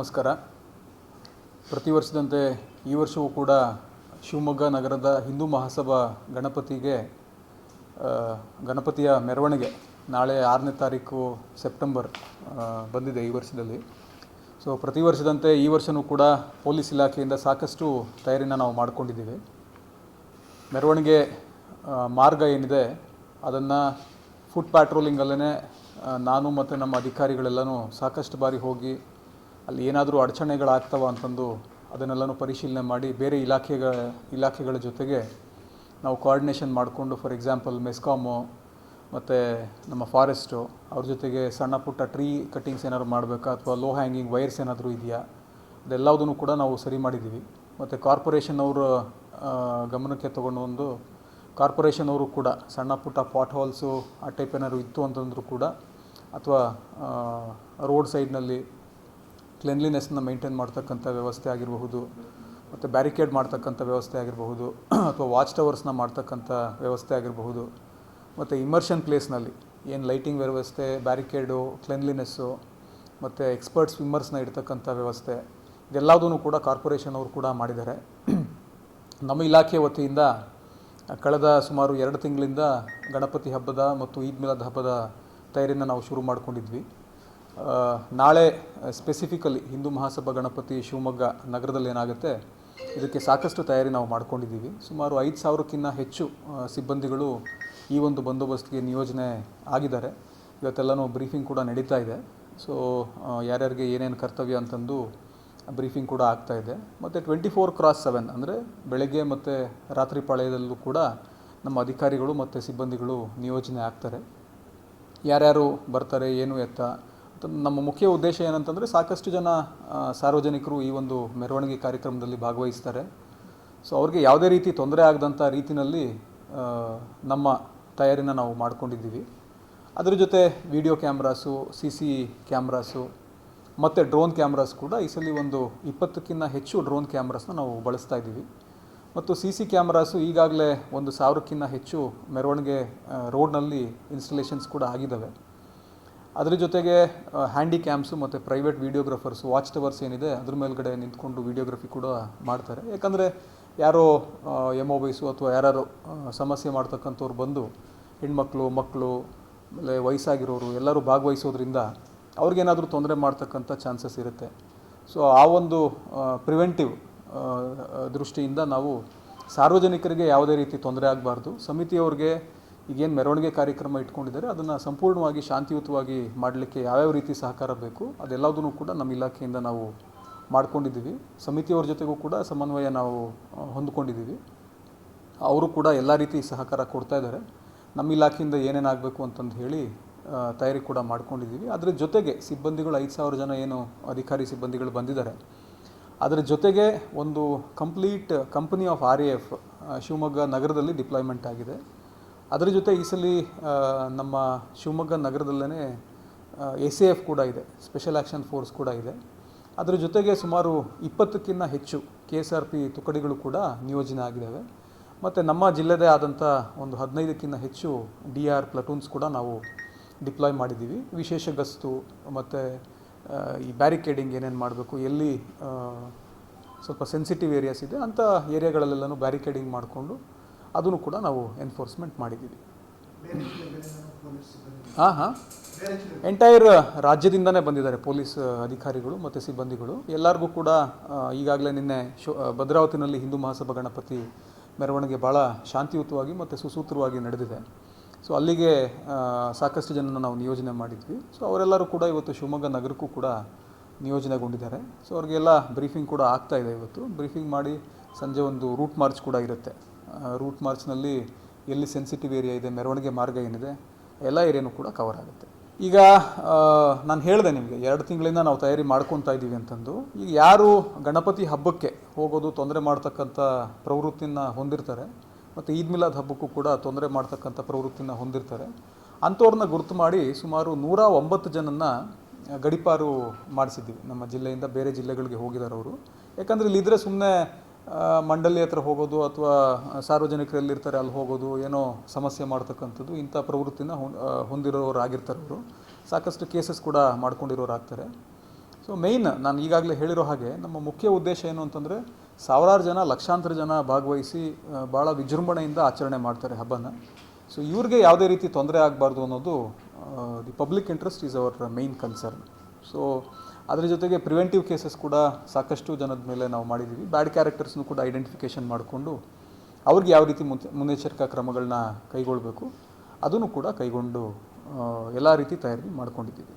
ನಮಸ್ಕಾರ. ಪ್ರತಿ ವರ್ಷದಂತೆ ಈ ವರ್ಷವೂ ಕೂಡ ಶಿವಮೊಗ್ಗ ನಗರದ ಹಿಂದೂ ಮಹಾಸಭಾ ಗಣಪತಿಗೆ ಗಣಪತಿಯ ಮೆರವಣಿಗೆ ನಾಳೆ ಆರನೇ ತಾರೀಕು ಸೆಪ್ಟೆಂಬರ್ ಬಂದಿದೆ ಈ ವರ್ಷದಲ್ಲಿ. ಸೊ, ಪ್ರತಿ ವರ್ಷದಂತೆ ಈ ವರ್ಷವೂ ಕೂಡ ಪೊಲೀಸ್ ಇಲಾಖೆಯಿಂದ ಸಾಕಷ್ಟು ತಯಾರಿನ ನಾವು ಮಾಡಿಕೊಂಡಿದ್ದೀವಿ. ಮೆರವಣಿಗೆ ಮಾರ್ಗ ಏನಿದೆ ಅದನ್ನು ಫುಟ್ ಪ್ಯಾಟ್ರೋಲಿಂಗಲ್ಲೇ ನಾನು ಮತ್ತು ನಮ್ಮ ಅಧಿಕಾರಿಗಳೆಲ್ಲನೂ ಸಾಕಷ್ಟು ಬಾರಿ ಹೋಗಿ ಅಲ್ಲಿ ಏನಾದರೂ ಅಡಚಣೆಗಳಾಗ್ತವ ಅಂತಂದು ಅದನ್ನೆಲ್ಲನೂ ಪರಿಶೀಲನೆ ಮಾಡಿ ಬೇರೆ ಇಲಾಖೆಗಳ ಇಲಾಖೆಗಳ ಜೊತೆಗೆ ನಾವು ಕೋಆರ್ಡಿನೇಷನ್ ಮಾಡಿಕೊಂಡು ಫಾರ್ ಎಕ್ಸಾಂಪಲ್ ಮೆಸ್ಕಾಮು ಮತ್ತು ನಮ್ಮ ಫಾರೆಸ್ಟು ಅವ್ರ ಜೊತೆಗೆ ಸಣ್ಣ ಪುಟ್ಟ ಟ್ರೀ ಕಟ್ಟಿಂಗ್ಸ್ ಏನಾದ್ರು ಮಾಡಬೇಕಾ ಅಥವಾ ಲೋ ಹ್ಯಾಂಗಿಂಗ್ ವೈರ್ಸ್ ಏನಾದರೂ ಇದೆಯಾ? ಅದೆಲ್ಲದನ್ನು ಕೂಡ ನಾವು ಸರಿ ಮಾಡಿದ್ದೀವಿ. ಮತ್ತು ಕಾರ್ಪೊರೇಷನ್ ಅವರ ಗಮನಕ್ಕೆ ತೊಗೊಂಡು ಒಂದು ಕಾರ್ಪೊರೇಷನ್ ಅವರು ಕೂಡ ಸಣ್ಣ ಪುಟ್ಟ ಪಾಟ್ ಹಾಲ್ಸು ಆ ಟೈಪ್ ಏನಾದರೂ ಇತ್ತು ಅಂತಂದರೂ ಕೂಡ ಅಥವಾ ರೋಡ್ ಸೈಡ್ನಲ್ಲಿ ಕ್ಲೆನ್ಲಿನೆಸ್ನ ಮೇಂಟೈನ್ ಮಾಡ್ತಕ್ಕಂಥ ವ್ಯವಸ್ಥೆ ಆಗಿರಬಹುದು, ಮತ್ತು ಬ್ಯಾರಿಕೇಡ್ ಮಾಡ್ತಕ್ಕಂಥ ವ್ಯವಸ್ಥೆ ಆಗಿರಬಹುದು, ಅಥವಾ ವಾಚ್ ಟವರ್ಸ್ನ ಮಾಡ್ತಕ್ಕಂಥ ವ್ಯವಸ್ಥೆ ಆಗಿರಬಹುದು, ಮತ್ತು ಇಮರ್ಷನ್ ಪ್ಲೇಸ್ನಲ್ಲಿ ಏನು ಲೈಟಿಂಗ್ ವ್ಯವಸ್ಥೆ ಬ್ಯಾರಿಕೇಡು ಕ್ಲೆನ್ಲಿನೆಸ್ಸು ಮತ್ತು ಎಕ್ಸ್ಪರ್ಟ್ ಸ್ವಿಮ್ಮರ್ಸ್ನ ಇಡ್ತಕ್ಕಂಥ ವ್ಯವಸ್ಥೆ ಇದೆಲ್ಲದೂ ಕೂಡ ಕಾರ್ಪೊರೇಷನ್ ಅವರು ಕೂಡ ಮಾಡಿದ್ದಾರೆ. ನಮ್ಮ ಇಲಾಖೆ ವತಿಯಿಂದ ಕಳೆದ ಸುಮಾರು ಎರಡು ತಿಂಗಳಿಂದ ಗಣಪತಿ ಹಬ್ಬದ ಮತ್ತು ಈದ್ ಮಿಲಾದ್ ಹಬ್ಬದ ತಯಾರಿನ ನಾವು ಶುರು ಮಾಡ್ಕೊಂಡಿದ್ವಿ. ನಾಳೆ ಸ್ಪೆಸಿಫಿಕಲಿ ಹಿಂದೂ ಮಹಾಸಭಾ ಗಣಪತಿ ಶಿವಮೊಗ್ಗ ನಗರದಲ್ಲಿ ಏನಾಗುತ್ತೆ, ಇದಕ್ಕೆ ಸಾಕಷ್ಟು ತಯಾರಿ ನಾವು ಮಾಡ್ಕೊಂಡಿದ್ದೀವಿ. ಸುಮಾರು ಐದು ಸಾವಿರಕ್ಕಿಂತ ಹೆಚ್ಚು ಸಿಬ್ಬಂದಿಗಳು ಈ ಒಂದು ಬಂದೋಬಸ್ತ್ಗೆ ನಿಯೋಜನೆ ಆಗಿದ್ದಾರೆ. ಇವತ್ತೆಲ್ಲನೂ ಬ್ರೀಫಿಂಗ್ ಕೂಡ ನಡೀತಾ ಇದೆ. ಸೊ ಯಾರ್ಯಾರಿಗೆ ಏನೇನು ಕರ್ತವ್ಯ ಅಂತಂದು ಬ್ರೀಫಿಂಗ್ ಕೂಡ ಆಗ್ತಾ ಇದೆ. ಮತ್ತು ಟ್ವೆಂಟಿ ಫೋರ್ ಕ್ರಾಸ್ ಸೆವೆನ್ ಅಂದರೆ ಬೆಳಗ್ಗೆ ಮತ್ತು ರಾತ್ರಿ ಪಾಳ್ಯದಲ್ಲೂ ಕೂಡ ನಮ್ಮ ಅಧಿಕಾರಿಗಳು ಮತ್ತು ಸಿಬ್ಬಂದಿಗಳು ನಿಯೋಜನೆ ಆಗ್ತಾರೆ. ಯಾರ್ಯಾರು ಬರ್ತಾರೆ, ಏನು ಎತ್ತ ನಮ್ಮ ಮುಖ್ಯ ಉದ್ದೇಶ ಏನಂತಂದರೆ ಸಾಕಷ್ಟು ಜನ ಸಾರ್ವಜನಿಕರು ಈ ಒಂದು ಮೆರವಣಿಗೆ ಕಾರ್ಯಕ್ರಮದಲ್ಲಿ ಭಾಗವಹಿಸ್ತಾರೆ. ಸೊ ಅವ್ರಿಗೆ ಯಾವುದೇ ರೀತಿ ತೊಂದರೆ ಆಗದಂಥ ರೀತಿಯಲ್ಲಿ ನಮ್ಮ ತಯಾರಿನ ನಾವು ಮಾಡ್ಕೊಂಡಿದ್ದೀವಿ. ಅದರ ಜೊತೆ video cameras, C C cameras, ಮತ್ತು ಡ್ರೋನ್ ಕ್ಯಾಮ್ರಾಸ್ ಕೂಡ ಈ ಸಲ ಒಂದು ಇಪ್ಪತ್ತಕ್ಕಿಂತ ಹೆಚ್ಚು ಡ್ರೋನ್ ಕ್ಯಾಮ್ರಾಸ್ನ ನಾವು ಬಳಸ್ತಾ ಇದ್ದೀವಿ. ಮತ್ತು ಸಿ ಸಿ ಕ್ಯಾಮ್ರಾಸು ಈಗಾಗಲೇ ಒಂದು ಸಾವಿರಕ್ಕಿಂತ ಹೆಚ್ಚು ಮೆರವಣಿಗೆ ರೋಡ್ನಲ್ಲಿ ಇನ್ಸ್ಟಲೇಷನ್ಸ್ ಕೂಡ ಆಗಿದ್ದಾವೆ. ಅದ್ರ ಜೊತೆಗೆ ಹ್ಯಾಂಡಿ ಕ್ಯಾಮ್ಸು ಮತ್ತು ಪ್ರೈವೇಟ್ ವೀಡಿಯೋಗ್ರಾಫರ್ಸ್ ವಾಚ್ ಟವರ್ಸ್ ಏನಿದೆ, ಅದ್ರ ಮೇಲ್ಗಡೆ ನಿಂತ್ಕೊಂಡು ವೀಡಿಯೋಗ್ರಫಿ ಕೂಡ ಮಾಡ್ತಾರೆ. ಯಾಕಂದರೆ ಯಾರೋ ಎಂ ವಯಸ್ಸು ಅಥವಾ ಯಾರು ಸಮಸ್ಯೆ ಮಾಡ್ತಕ್ಕಂಥವ್ರು ಬಂದು, ಹೆಣ್ಮಕ್ಳು ಮಕ್ಕಳು ಆಮೇಲೆ ವಯಸ್ಸಾಗಿರೋರು, ಎಲ್ಲರೂ ಭಾಗವಹಿಸೋದ್ರಿಂದ ಅವ್ರಿಗೇನಾದರೂ ತೊಂದರೆ ಮಾಡ್ತಕ್ಕಂಥ ಚಾನ್ಸಸ್ ಇರುತ್ತೆ. ಸೊ ಆ ಒಂದು ಪ್ರಿವೆಂಟಿವ್ ದೃಷ್ಟಿಯಿಂದ ನಾವು ಸಾರ್ವಜನಿಕರಿಗೆ ಯಾವುದೇ ರೀತಿ ತೊಂದರೆ ಆಗಬಾರ್ದು. ಸಮಿತಿಯವ್ರಿಗೆ ಈಗೇನು ಮೆರವಣಿಗೆ ಕಾರ್ಯಕ್ರಮ ಇಟ್ಕೊಂಡಿದ್ದಾರೆ, ಅದನ್ನು ಸಂಪೂರ್ಣವಾಗಿ ಶಾಂತಿಯುತವಾಗಿ ಮಾಡಲಿಕ್ಕೆ ಯಾವ್ಯಾವ ರೀತಿ ಸಹಕಾರ ಬೇಕು ಅದೆಲ್ಲದನ್ನು ಕೂಡ ನಮ್ಮ ಇಲಾಖೆಯಿಂದ ನಾವು ಮಾಡ್ಕೊಂಡಿದ್ದೀವಿ. ಸಮಿತಿಯವ್ರ ಜೊತೆಗೂ ಕೂಡ ಸಮನ್ವಯ ನಾವು ಹೊಂದ್ಕೊಂಡಿದ್ದೀವಿ. ಅವರು ಕೂಡ ಎಲ್ಲ ರೀತಿ ಸಹಕಾರ ಕೊಡ್ತಾ ಇದ್ದಾರೆ. ನಮ್ಮ ಇಲಾಖೆಯಿಂದ ಏನೇನಾಗಬೇಕು ಅಂತಂದು ಹೇಳಿ ತಯಾರಿ ಕೂಡ ಮಾಡ್ಕೊಂಡಿದ್ದೀವಿ. ಅದರ ಜೊತೆಗೆ ಸಿಬ್ಬಂದಿಗಳು, ಐದು ಸಾವಿರ ಜನ ಏನು ಅಧಿಕಾರಿ ಸಿಬ್ಬಂದಿಗಳು ಬಂದಿದ್ದಾರೆ. ಅದರ ಜೊತೆಗೆ ಒಂದು complete company of R A F Shivamogga ನಗರದಲ್ಲಿ ಡಿಪ್ಲಾಯ್ಮೆಂಟ್ ಆಗಿದೆ. ಅದರ ಜೊತೆ ಈ ಸಲ ನಮ್ಮ ಶಿವಮೊಗ್ಗ ನಗರದಲ್ಲೇ ಎ ಎಫ್ ಕೂಡ ಇದೆ ಸ್ಪೆಷಲ್ ಆ್ಯಕ್ಷನ್ ಫೋರ್ಸ್ ಕೂಡ ಇದೆ. ಅದರ ಜೊತೆಗೆ ಸುಮಾರು ಇಪ್ಪತ್ತಕ್ಕಿಂತ ಹೆಚ್ಚು ಕೆ ಎಸ್ ಆರ್ ಪಿ ತುಕಡಿಗಳು ಕೂಡ ನಿಯೋಜನೆ ಆಗಿದ್ದಾವೆ. ಮತ್ತು ನಮ್ಮ ಜಿಲ್ಲೆದೇ ಆದಂಥ ಒಂದು ಹದಿನೈದಕ್ಕಿಂತ ಹೆಚ್ಚು ಡಿ ಆರ್ ಪ್ಲಟೂನ್ಸ್ ಕೂಡ ನಾವು ಡಿಪ್ಲಾಯ್ ಮಾಡಿದ್ದೀವಿ. ವಿಶೇಷ ಗಸ್ತು, ಮತ್ತು ಈ ಬ್ಯಾರಿಕೇಡಿಂಗ್ ಏನೇನು ಮಾಡಬೇಕು, ಎಲ್ಲಿ ಸ್ವಲ್ಪ ಸೆನ್ಸಿಟಿವ್ ಏರಿಯಾಸ್ ಇದೆ ಅಂಥ ಏರಿಯಾಗಳಲ್ಲೆಲ್ಲನೂ ಬ್ಯಾರಿಕೇಡಿಂಗ್ ಮಾಡಿಕೊಂಡು ಅದನ್ನು ಕೂಡ ನಾವು ಎನ್ಫೋರ್ಸ್ಮೆಂಟ್ ಮಾಡಿದ್ದೀವಿ. ಹಾಂ ಹಾಂ. ಎಂಟೈರ್ ರಾಜ್ಯದಿಂದನೇ ಬಂದಿದ್ದಾರೆ ಪೊಲೀಸ್ ಅಧಿಕಾರಿಗಳು ಮತ್ತು ಸಿಬ್ಬಂದಿಗಳು. ಎಲ್ಲರಿಗೂ ಕೂಡ ಈಗಾಗಲೇ ನಿನ್ನೆ ಶೋ ಭದ್ರಾವತಿನಲ್ಲಿ ಹಿಂದೂ ಮಹಾಸಭಾ ಗಣಪತಿ ಮೆರವಣಿಗೆ ಭಾಳ ಶಾಂತಿಯುತವಾಗಿ ಮತ್ತು ಸುಸೂತ್ರವಾಗಿ ನಡೆದಿದೆ. ಸೊ ಅಲ್ಲಿಗೆ ಸಾಕಷ್ಟು ಜನನ ನಾವು ನಿಯೋಜನೆ ಮಾಡಿದ್ವಿ. ಸೊ ಅವರೆಲ್ಲರೂ ಕೂಡ ಇವತ್ತು ಶಿವಮೊಗ್ಗ ನಗರಕ್ಕೂ ಕೂಡ ನಿಯೋಜನೆಗೊಂಡಿದ್ದಾರೆ. ಸೊ ಅವ್ರಿಗೆಲ್ಲ ಬ್ರೀಫಿಂಗ್ ಕೂಡ ಆಗ್ತಾ ಇದೆ ಇವತ್ತು. ಬ್ರೀಫಿಂಗ್ ಮಾಡಿ ಸಂಜೆ ಒಂದು ರೂಟ್ ಮಾರ್ಚ್ ಕೂಡ ಇರುತ್ತೆ. ರೂಟ್ ಮಾರ್ಚ್ನಲ್ಲಿ ಎಲ್ಲಿ ಸೆನ್ಸಿಟಿವ್ ಏರಿಯಾ ಇದೆ, ಮೆರವಣಿಗೆ ಮಾರ್ಗ ಏನಿದೆ, ಎಲ್ಲ ಏರಿಯಾನೂ ಕೂಡ ಕವರ್ ಆಗುತ್ತೆ. ಈಗ ನಾನು ಹೇಳಿದೆ ನಿಮಗೆ, ಎರಡು ತಿಂಗಳಿಂದ ನಾವು ತಯಾರಿ ಮಾಡ್ಕೊತಾ ಇದ್ದೀವಿ ಅಂತಂದು, ಈಗ ಯಾರು ಗಣಪತಿ ಹಬ್ಬಕ್ಕೆ ಹೋಗೋದು ತೊಂದರೆ ಮಾಡ್ತಕ್ಕಂಥ ಪ್ರವೃತ್ತಿನ ಹೊಂದಿರ್ತಾರೆ, ಮತ್ತು ಈದ್ ಮಿಲಾದ್ ಹಬ್ಬಕ್ಕೂ ಕೂಡ ತೊಂದರೆ ಮಾಡ್ತಕ್ಕಂಥ ಪ್ರವೃತ್ತಿನ ಹೊಂದಿರ್ತಾರೆ, ಅಂಥವ್ರನ್ನ ಗುರುತು ಮಾಡಿ ಸುಮಾರು ನೂರ ಒಂಬತ್ತು ಜನನ್ನ ಗಡಿಪಾರು ಮಾಡಿಸಿದ್ದೀವಿ. ನಮ್ಮ ಜಿಲ್ಲೆಯಿಂದ ಬೇರೆ ಜಿಲ್ಲೆಗಳಿಗೆ ಹೋಗಿದ್ದಾರೆ ಅವರು ಯಾಕಂದರೆ ಇಲ್ಲಿದ್ದರೆ ಸುಮ್ಮನೆ ಮಂಡಳಿ ಹತ್ರ ಹೋಗೋದು ಅಥವಾ ಸಾರ್ವಜನಿಕರು ಎಲ್ಲಿರ್ತಾರೆ ಅಲ್ಲಿ ಹೋಗೋದು, ಏನೋ ಸಮಸ್ಯೆ ಮಾಡ್ತಕ್ಕಂಥದ್ದು, ಇಂಥ ಪ್ರವೃತ್ತಿನ ಹೊಂದಿರೋರಾಗಿರ್ತಾರೆ ಅವರು. ಸಾಕಷ್ಟು ಕೇಸಸ್ ಕೂಡ ಮಾಡ್ಕೊಂಡಿರೋರು ಆಗ್ತಾರೆ ಸೊ ಮೇಯ್ನ್ ನಾನು ಈಗಾಗಲೇ ಹೇಳಿರೋ ಹಾಗೆ, ನಮ್ಮ ಮುಖ್ಯ ಉದ್ದೇಶ ಏನು ಅಂತಂದರೆ, ಸಾವಿರಾರು ಜನ, ಲಕ್ಷಾಂತರ ಜನ ಭಾಗವಹಿಸಿ ಭಾಳ ವಿಜೃಂಭಣೆಯಿಂದ ಆಚರಣೆ ಮಾಡ್ತಾರೆ ಹಬ್ಬನ. ಸೊ ಇವ್ರಿಗೆ ಯಾವುದೇ ರೀತಿ ತೊಂದರೆ ಆಗಬಾರ್ದು ಅನ್ನೋದು the public interest is our main concern so ಅದ್ರ ಜೊತೆಗೆ ಪ್ರಿವೆಂಟಿವ್ ಕೇಸಸ್ ಕೂಡ ಸಾಕಷ್ಟು ಜನದ ಮೇಲೆ ನಾವು ಮಾಡಿದ್ದೀವಿ. ಬ್ಯಾಡ್ ಕ್ಯಾರೆಕ್ಟರ್ಸ್ನು ಕೂಡ ಐಡೆಂಟಿಫಿಕೇಷನ್ ಮಾಡಿಕೊಂಡು ಅವ್ರಿಗೆ ಯಾವ ರೀತಿ ಮುನ್ನೆ ಮುನ್ನೆಚ್ಚರಿಕಾ ಕ್ರಮಗಳನ್ನ ಕೈಗೊಳ್ಳಬೇಕು ಅದನ್ನು ಕೂಡ ಕೈಗೊಂಡು ಎಲ್ಲ ರೀತಿ ತಯಾರಿ ಮಾಡ್ಕೊಂಡಿದ್ದೀವಿ.